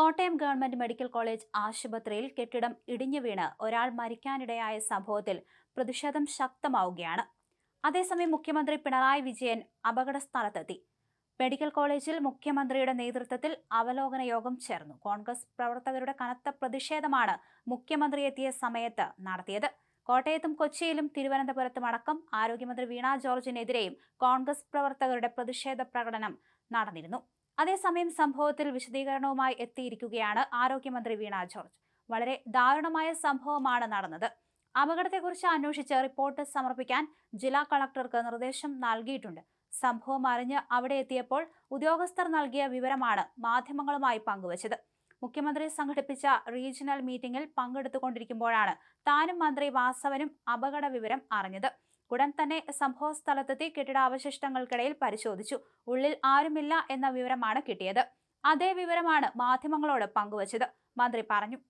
Kottayam government medical college ആശുപത്രിയിൽ കെട്ടിടം ഇടിഞ്ഞു വീണ് ഒരാൾ മരിക്കാനിടയായ സംഭവത്തിൽ പ്രതിഷേധം ശക്തമാവുകയാണ്. അതേസമയം മുഖ്യമന്ത്രി പിണറായി വിജയൻ അപകട സ്ഥലത്തെത്തി മെഡിക്കൽ കോളേജിൽ മുഖ്യമന്ത്രിയുടെ നേതൃത്വത്തിൽ അവലോകന യോഗം ചേർന്നു. കോൺഗ്രസ് പ്രവർത്തകരുടെ കനത്ത പ്രതിഷേധമാണ് മുഖ്യമന്ത്രി എത്തിയ സമയത്ത് നടത്തിയത്. കോട്ടയത്തും കൊച്ചിയിലും തിരുവനന്തപുരത്തും അടക്കം ആരോഗ്യമന്ത്രി വീണ ജോർജിനെതിരെയും കോൺഗ്രസ് പ്രവർത്തകരുടെ പ്രതിഷേധ പ്രകടനം നടന്നിരുന്നു. അതേസമയം സംഭവത്തിൽ വിശദീകരണവുമായി എത്തിയിരിക്കുകയാണ് ആരോഗ്യമന്ത്രി വീണ ജോർജ്. വളരെ ദാരുണമായ സംഭവമാണ് നടന്നത്. അപകടത്തെക്കുറിച്ച് അന്വേഷിച്ച് റിപ്പോർട്ട് സമർപ്പിക്കാൻ ജില്ലാ കളക്ടർക്ക് നിർദ്ദേശം നൽകിയിട്ടുണ്ട്. സംഭവം അറിഞ്ഞ് അവിടെ എത്തിയപ്പോൾ ഉദ്യോഗസ്ഥർ നൽകിയ വിവരമാണ് മാധ്യമങ്ങളുമായി പങ്കുവച്ചത്. മുഖ്യമന്ത്രി സംഘടിപ്പിച്ച റീജിയണൽ മീറ്റിംഗിൽ പങ്കെടുത്തുകൊണ്ടിരിക്കുമ്പോഴാണ് താനും മന്ത്രി വാസവനും അപകട വിവരം അറിഞ്ഞത്. ഉടൻ തന്നെ സംഭവ സ്ഥലത്തെത്തി കെട്ടിടാവശിഷ്ടങ്ങൾക്കിടയിൽ പരിശോധിച്ചു. ഉള്ളിൽ ആരുമില്ല എന്ന വിവരമാണ് കിട്ടിയത്. അതേ വിവരമാണ് മാധ്യമങ്ങളോട് പങ്കുവച്ചത്. മന്ത്രി പറഞ്ഞു.